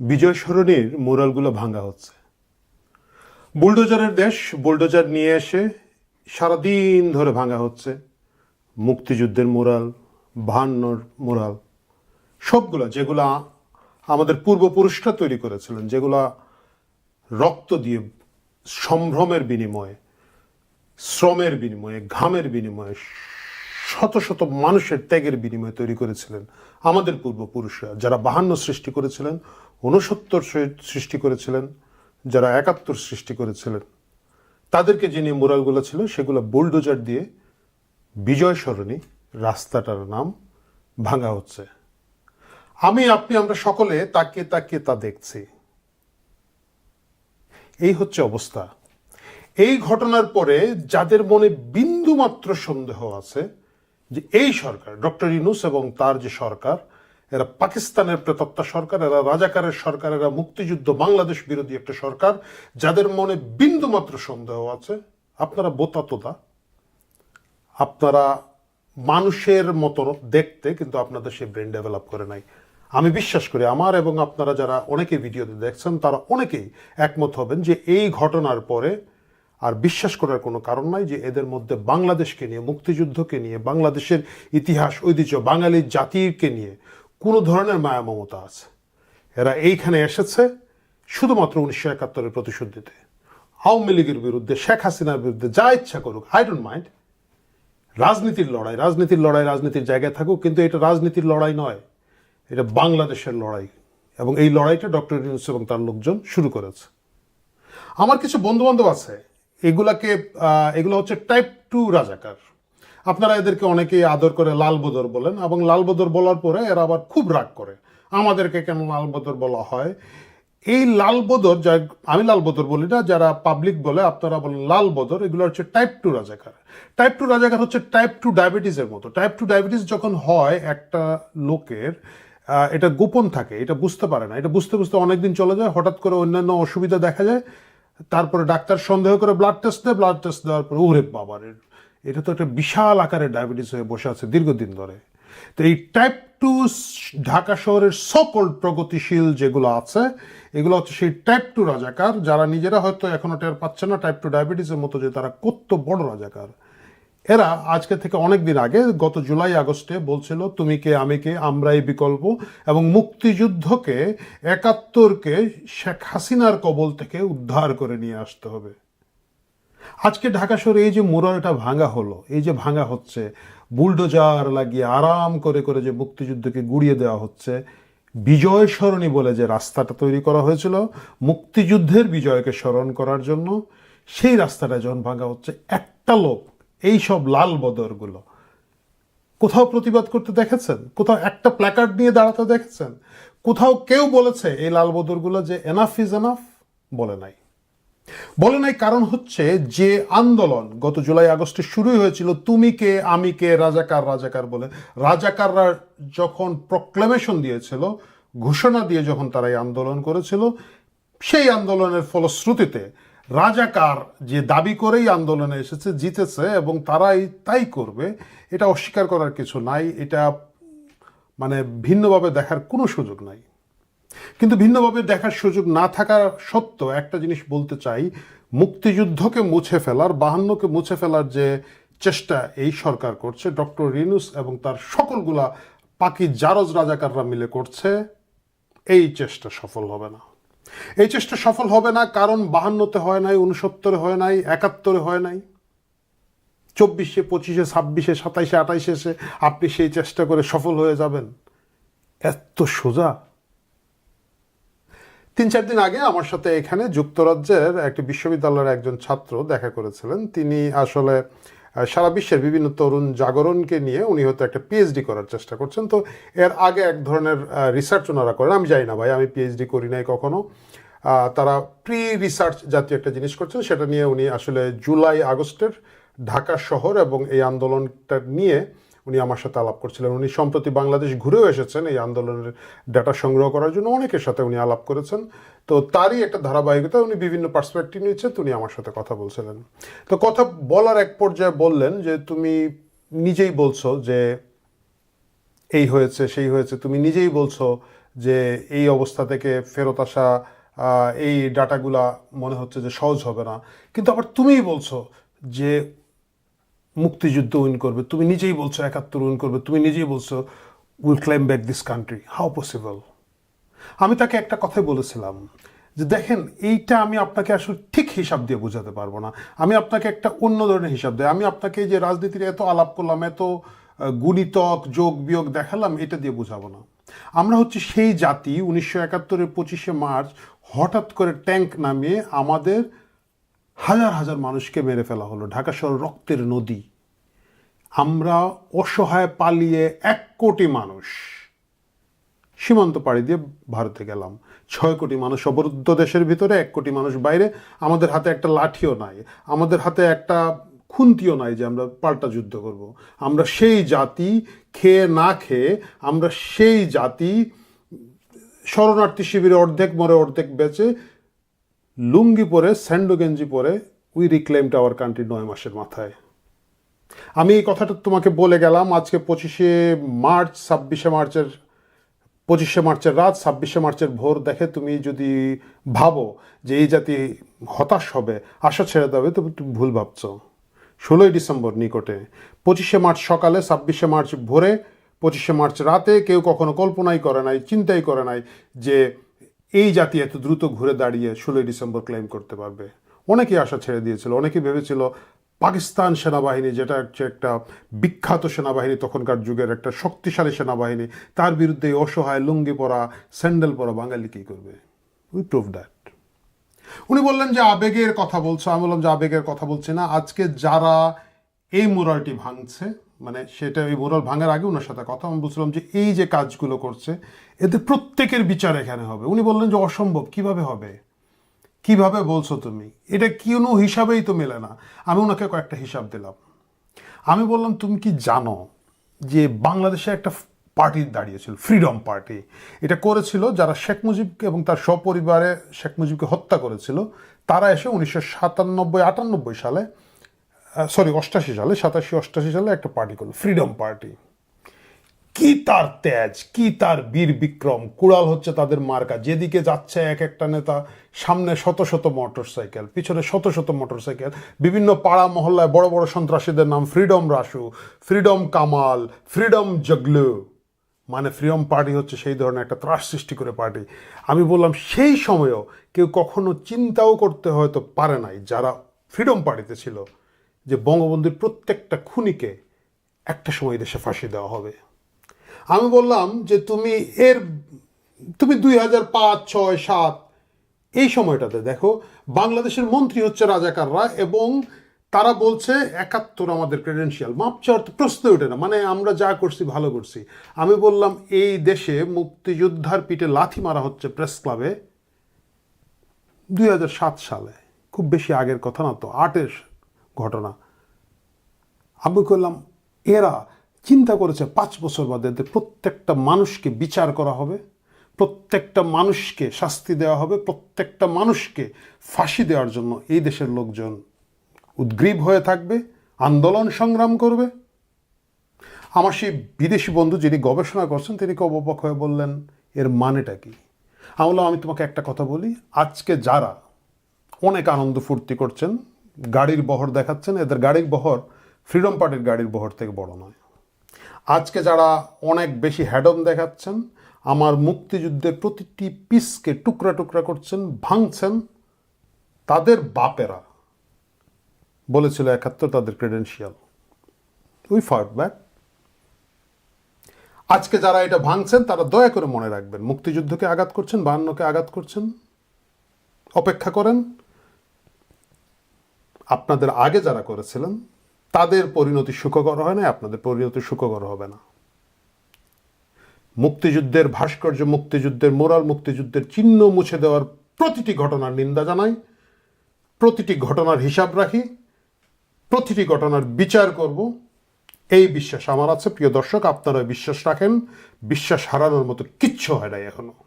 বিজয় সরণির মোরালগুলো ভাঙা হচ্ছে। বুলডোজারের দেশ বুলডোজার নিয়ে এসে সারাদিন ধরে ভাঙা হচ্ছে। মুক্তিযুদ্ধের মোরাল বাহান্নর মোরাল সবগুলো যেগুলা আমাদের পূর্বপুরুষরা তৈরি করেছিলেন, যেগুলা রক্ত দিয়ে সম্ভ্রমের বিনিময়ে, শ্রমের বিনিময়ে, ঘামের বিনিময়ে, শত শত মানুষের ত্যাগের বিনিময়ে তৈরি করেছিলেন আমাদের পূর্বপুরুষরা, যারা বাহান্ন সৃষ্টি করেছিলেন ঊনসত্তর সৃষ্টি করেছিলেন, যারা একাত্তর সৃষ্টি করেছিলেন। তাদেরকে যে নিয়ে মোরালগুলো ছিল, সেগুলো বুলডোজার দিয়ে বিজয় সরণি রাস্তাটার নাম ভাঙা হচ্ছে। আমি, আপনি, আমরা সকলে তাকিয়ে তাকে, তা দেখছি। এই হচ্ছে অবস্থা। এই ঘটনার পরে যাদের মনে বিন্দু মাত্র সন্দেহ আছে যে এই সরকার, ডক্টর ইনুস এবং তার যে সরকার এরা পাকিস্তানের প্রেতত্তা সরকার, এরা রাজাকারের সরকার, এরা মুক্তিযুদ্ধ বাংলাদেশ বিরোধী একটা সরকার, যাদের মনে বিন্দু মাত্র সন্দেহ আছে। আপনারা বোতা তোতা আপনারা মানুষের মতো দেখতে, কিন্তু আপনাদের সেই ব্রেন ডেভেলপ করে নাই। আমি বিশ্বাস করি, আমার এবং আপনারা যারা অনেকে ভিডিওতে দেখছেন, তারা অনেকেই একমত হবেন যে এই ঘটনার পরে আর বিশ্বাস করার কোনো কারণ নাই যে এদের মধ্যে বাংলাদেশকে নিয়ে, মুক্তিযুদ্ধকে নিয়ে, বাংলাদেশের ইতিহাস, ঐতিহ্য, বাঙালি জাতিকে নিয়ে কোনো ধরনের মায়া মমতা আছে। এরা এইখানে এসেছে শুধুমাত্র উনিশশো একাত্তরের প্রতিশোধ দিতে আওয়ামী লীগের বিরুদ্ধে, শেখ হাসিনার বিরুদ্ধে যা ইচ্ছা করুক আই ডোন্ট মাইন্ড রাজনীতির লড়াই রাজনীতির লড়াই রাজনীতির জায়গায় থাকুক, কিন্তু এটা রাজনীতির লড়াই নয়। এটা বাংলাদেশের লড়াই। এবং এই লড়াইটা ডক্টর ইউনুস এবং তার লোকজন শুরু করেছে। আমার কিছু বন্ধু বান্ধব আছে, এগুলাকে এগুলো হচ্ছে টাইপ টু রাজাকার। আপনারা এদেরকে অনেকেই আদর করে লাল বদর বলেন এবং লাল বদর বলার পরে এরা আবার খুব রাগ করে। আমাদেরকে কেন লাল বদর বলা হয়? এই লাল বদর যা আমি লাল বদর বলি না, যারা পাবলিক বলে আপনারা বলেন লাল বদর, এগুলো হচ্ছে টাইপ টু রাজাকার। টাইপ টু রাজাকার হচ্ছে টাইপ টু ডায়াবেটিসের মতো। টাইপ টু ডায়াবেটিস যখন হয় একটা লোকের এটা গোপন থাকে, এটা বুঝতে পারে না। এটা বুঝতে বুঝতে অনেকদিন চলে যায়, হঠাৎ করে অন্যান্য অসুবিধা দেখা যায়, তারপরে ডাক্তার সন্দেহ করে ব্লাড টেস্ট দেয় ব্লাড টেস্ট দেওয়ার পরে, ওরে বাবারের এটা তো একটা বিশাল আকারের ডায়াবেটিস হয়ে বসে আছে দীর্ঘদিন ধরে। তো এই টাইপ টু ঢাকা শহরের সকল প্রগতিশীল যেগুলো আছে, এগুলো হচ্ছে সেই টাইপ টু রাজাকার, যারা নিজেরা হয়তো এখনও টের পাচ্ছে না টাইপ টু ডায়াবেটিসের মতো যে তারা কত বড় রাজাকার। এরা আজকে থেকে অনেক দিন আগে, গত জুলাই, আগস্টে বলছিল, তুমি কে, আমি কে আমরাই বিকল্প। এবং মুক্তিযুদ্ধকে একাত্তরকে শেখ হাসিনার কবল থেকে উদ্ধার করে নিয়ে আসতে হবে। আজকে ঢাকা শহরে এই যে মোরালটা ভাঙা হলো, এই যে ভাঙা হচ্ছে, বুলডোজার লাগিয়ে আরাম করে করে যে মুক্তিযুদ্ধকে গুড়িয়ে দেওয়া হচ্ছে, বিজয় সরণী বলে যে রাস্তাটা তৈরি করা হয়েছিল, মুক্তিযুদ্ধের বিজয়কে স্মরণ করার জন্য সেই রাস্তাটা যখন ভাঙা হচ্ছে, একটা লোক, এই সব লাল বদরগুলো, কোথাও প্রতিবাদ করতে দেখেছেন? কোথাও একটা প্ল্যাকার্ড নিয়ে দাঁড়াতে দেখেছেন? কোথাও কেউ বলেছে এই লাল বদরগুলো যে এনাফ ইজ এনাফ বলে নাই। বলে নাই কারণ হচ্ছে যে আন্দোলন গত জুলাই, আগস্টে শুরু হয়েছিল, তুমি কে, আমি কে, রাজাকার রাজাকার বলে। রাজাকাররা যখন প্রক্লেমেশন দিয়েছিল, ঘোষণা দিয়ে যখন তারা এই আন্দোলন করেছিল, সেই আন্দোলনের ফলশ্রুতিতে রাজাকার যে দাবি করেই আন্দোলনে এসেছে, জিতেছে এবং তারাই তাই করবে, এটা অস্বীকার করার কিছু নাই। এটা মানে ভিন্নভাবে দেখার কোনো সুযোগ নাই। কিন্তু ভিন্নভাবে দেখার সুযোগ না থাকা সত্ত্বেও একটা জিনিস বলতে চাই, মুক্তিযুদ্ধকে মুছে ফেলার, বাহান্নকে মুছে ফেলার যে চেষ্টা এই সরকার করছে, ডক্টর রিনুস এবং তার সকলগুলা পাকি জারজ রাজাকাররা মিলে করছে, এই চেষ্টা সফল হবে না। এই চেষ্টা সফল হবে না কারণ বাহান্নতে হয় নাই উনসত্তরে হয় নাই, একাত্তরে হয় নাই। চব্বিশে, পঁচিশে, ছাব্বিশে, সাতাইশে আঠাইশে এসে আপনি সেই চেষ্টা করে সফল হয়ে যাবেন। এত সোজা। তিন চার দিন আগে আমার সাথে এখানে যুক্তরাজ্যের একটি বিশ্ববিদ্যালয়ের একজন ছাত্র দেখা করেছিলেন। তিনি আসলে সারা বিশ্বের বিভিন্ন তরুণ জাগরণকে নিয়ে উনি হয়তো একটা পিএইচডি করার চেষ্টা করছেন। তো এর আগে এক ধরনের রিসার্চ ওনারা করেন। আমি জানি না ভাই, আমি পিএইচডি করি নাই কখনো। তারা প্রি রিসার্চ জাতীয় একটা জিনিস করছেন, সেটা নিয়ে উনি আসলে জুলাই আগস্টের ঢাকা শহর এবং এই আন্দোলনটা নিয়ে উনি আমার সাথে আলাপ করছিলেন। উনি সম্প্রতি বাংলাদেশ ঘুরেও এসেছেন এই আন্দোলনের ডাটা সংগ্রহ করার জন্য। অনেকের সাথে উনি আলাপ করেছেন। তো তারই একটা ধারাবাহিকতা উনি বিভিন্ন পার্সপেক্টিভ নিয়েছেন উনি আমার সাথে কথা বলছিলেন। তো কথা বলার এক পর্যায়ে বললেন যে, তুমি নিজেই বলছো যে এই হয়েছে, সেই হয়েছে। তুমি নিজেই বলছো যে এই অবস্থা থেকে ফেরত আসা এই ডাটাগুলা মনে হচ্ছে যে সহজ হবে না। কিন্তু আবার তুমিই বলছো যে মুক্তিযুদ্ধ উইন করবে, তুমি নিজেই বলছো একাত্তর উইন করবে, তুমি নিজেই বলছো will claim back this country how possible আমি তাকে একটা কথাই বলেছিলাম যে, দেখেন, এইটা আমি আপনাকে আসলে ঠিক হিসাব দিয়ে বোঝাতে পারব না। আমি আপনাকে একটা অন্য ধরনের হিসাব দেয় আমি আপনাকে যে রাজনীতির এত আলাপ করলাম, এত গুণিতক, যোগ, বিয়োগ দেখালাম, এটা দিয়ে বোঝাবো না। আমরা হচ্ছে সেই জাতি, উনিশশো একাত্তরের পঁচিশে মার্চ হঠাৎ করে ট্যাঙ্ক নামিয়ে আমাদের হাজার হাজার মানুষকে মেরে ফেলা হলো। ঢাকা শহর রক্তের নদী। আমরা অসহায় পালিয়ে এক কোটি মানুষ সীমান্ত পাড়ি দিয়ে ভারতে গেলাম। ছয় কোটি মানুষ অবরুদ্ধ দেশের ভিতরে, এক কোটি মানুষ বাইরে। আমাদের হাতে একটা লাঠিও নাই। আমাদের হাতে একটা খুন্তিও নাই যে আমরা পাল্টা যুদ্ধ করব। আমরা সেই জাতি খেয়ে না খেয়ে, আমরা সেই জাতি শরণার্থী শিবিরে অর্ধেক মরে অর্ধেক বেচে লুঙ্গি পরে, স্যান্ডো গেঞ্জি পরে উই রিক্লেমড আওয়ার কান্ট্রি নয় মাসের মাথায়। আমি এই কথাটা তোমাকে বলে গেলাম আজকে পঁচিশে মার্চ, ছাব্বিশে মার্চের, পঁচিশে মার্চের রাত, ছাব্বিশে মার্চের ভোর দেখে তুমি যদি ভাবো যে এই জাতি হতাশ হবে, আশা ছেড়ে দেবে তবে তুমি ভুল ভাবছ। ষোলোই ডিসেম্বর নিকটে, পঁচিশে মার্চ সকালে, ছাব্বিশে মার্চ ভোরে, পঁচিশে মার্চ রাতে কেউ কখনো কল্পনাই করে নাই, চিন্তাই করে নাই যে এই জাতি এত দ্রুত ঘুরে দাঁড়িয়ে ষোলোই ডিসেম্বর ক্লেম করতে পারবে। অনেকেই আশা ছেড়ে দিয়েছিল, অনেকেই ভেবেছিল পাকিস্তান সেনাবাহিনী যেটা হচ্ছে একটা বিখ্যাত সেনাবাহিনী তখনকার যুগের একটা শক্তিশালী সেনাবাহিনী, তার বিরুদ্ধে অসহায় লুঙ্গি পরা, স্যান্ডেল পরা বাঙালি কী করবে? উই প্রুভ দ্যাট উনি বললেন যে আবেগের কথা বলছো, আমি বললাম যে আবেগের কথা বলছি না, আজকে যারা এই মোরালটি ভাঙছে মানে সেটা এই মোরাল ভাঙার আগে ওনার সাথে কথা, আমি বলছিলাম যে এই যে কাজগুলো করছে, এদের প্রত্যেকের বিচার এখানে হবে। উনি বললেন যে অসম্ভব, কীভাবে হবে? কীভাবে বলছো তুমি? এটা কোনো হিসাবেই তো মেলে না। আমি ওনাকে কয়েকটা হিসাব দিলাম। আমি বললাম, তুমি কি জানো যে বাংলাদেশে একটা পার্টি দাঁড়িয়েছিল, ফ্রিডম পার্টি? এটা করেছিল যারা শেখ মুজিবকে এবং তার সপরিবারে শেখ মুজিবকে হত্যা করেছিল। তারা এসে উনিশশো সাতানব্বই আটানব্বই সালে সরি অষ্টাশি সালে, সাতাশি, অষ্টাশি সালে একটা পার্টি করল ফ্রিডম পার্টি কি তার তেজ কি তার বীর বিক্রম, কুড়াল হচ্ছে তাদের মার্কা, যেদিকে যাচ্ছে এক একটা নেতা, সামনে শত শত মোটর সাইকেল পিছনে শত শত মোটর সাইকেল বিভিন্ন পাড়া মহল্লায় বড় বড় সন্ত্রাসীদের নাম freedom Rasu freedom Kamal freedom Joglu মানে ফ্রিডম পার্টি হচ্ছে সেই ধরনের একটা ত্রাস সৃষ্টি করে পার্টি আমি বললাম, সেই সময়েও কেউ কখনো চিন্তাও করতে হয়তো পারে নাই যারা ফ্রিডম পার্টিতে ছিল। যে বঙ্গবন্ধুর প্রত্যেকটা খুনিকে একটা সময় দেশে ফাঁসি দেওয়া হবে। আমি বললাম যে তুমি এর, তুমি দুই হাজার পাঁচ, ছয়, সাত এই সময়টাতে দেখো, বাংলাদেশের মন্ত্রী হচ্ছে রাজাকাররা এবং তারা বলছে একাত্তর আমাদের ক্রেডেন্সিয়াল মাপ চাওয়ার তো প্রশ্ন ওঠে না মানে আমরা যা করছি ভালো করছি। আমি বললাম এই দেশে মুক্তিযোদ্ধার পিঠে লাথি মারা হচ্ছে প্রেস ক্লাবে দুই হাজার সাত সালে, খুব বেশি আগের কথা না তো, আটের ঘটনা। আমি করলাম এরা চিন্তা করেছে পাঁচ বছর বাদে এদের প্রত্যেকটা মানুষকে বিচার করা হবে, প্রত্যেকটা মানুষকে শাস্তি দেওয়া হবে, প্রত্যেকটা মানুষকে ফাঁসি দেওয়ার জন্য এই দেশের লোকজন উদ্গ্রীব হয়ে থাকবে, আন্দোলন সংগ্রাম করবে। আমার সেই বিদেশি বন্ধু যিনি গবেষণা করছেন, তিনি অবাক হয়ে বললেন, এর মানেটা কি? আমি বললাম, আমি তোমাকে একটা কথা বলি, আজকে যারা অনেক আনন্দ ফুর্তি করছেন গাড়ির বহর দেখাচ্ছেন। এদের গাড়ির বহর ফ্রিডম পার্টির গাড়ির বহর থেকে বড় নয়। আজকে যারা অনেক বেশি হ্যাডম দেখাচ্ছেন, আমার মুক্তিযুদ্ধের প্রতিটি পিসকে টুকরা টুকরা করছেন, ভাঙছেন তাদের বাপেরা, বলেছিল একাত্তর তাদের ক্রেডেন্সিয়াল উই ফাইট ব্যাক আজকে যারা এটা ভাঙছেন, তারা দয়া করে মনে রাখবেন, মুক্তিযুদ্ধকে আঘাত করছেন, বায়ান্নকে আঘাত করছেন। অপেক্ষা করেন আপনাদের আগে যারা করেছিলেন, তাদের পরিণতি সুখকর হয় না, আপনাদের পরিণতি সুখকর হবে না। মুক্তিযুদ্ধের ভাস্কর্য, মুক্তিযুদ্ধের মোরাল, মুক্তিযুদ্ধের চিহ্ন মুছে দেওয়ার প্রতিটি ঘটনার নিন্দা জানাই, প্রতিটি ঘটনার হিসাব রাখি, প্রতিটি ঘটনার বিচার করব। এই বিশ্বাস আমার আছে। প্রিয় দর্শক আপনারা বিশ্বাস রাখেন। বিশ্বাস হারানোর মতো কিচ্ছু হয় নাই এখনও।